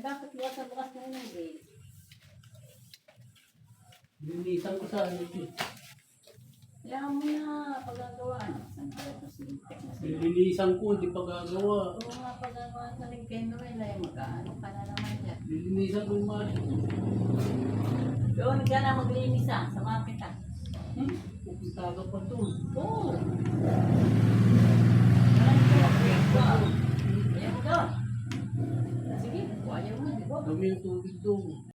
Eh bakit bukas na bukas na yun ang gate? Linisan ko sa ano ito. Kaya mo na pagagawa. Saan ito sinipik na sila? Lilinisan ko, hindi pa gagawa. Oo nga pagagawa sa rin nila eh. Magkaano ka na naman dyan. Lilinisan ko yung mga Doon ka na maglinis ah. Sama kita. Hmm? Pupunta ka pa doon. Oo. Dami yung tubig doon.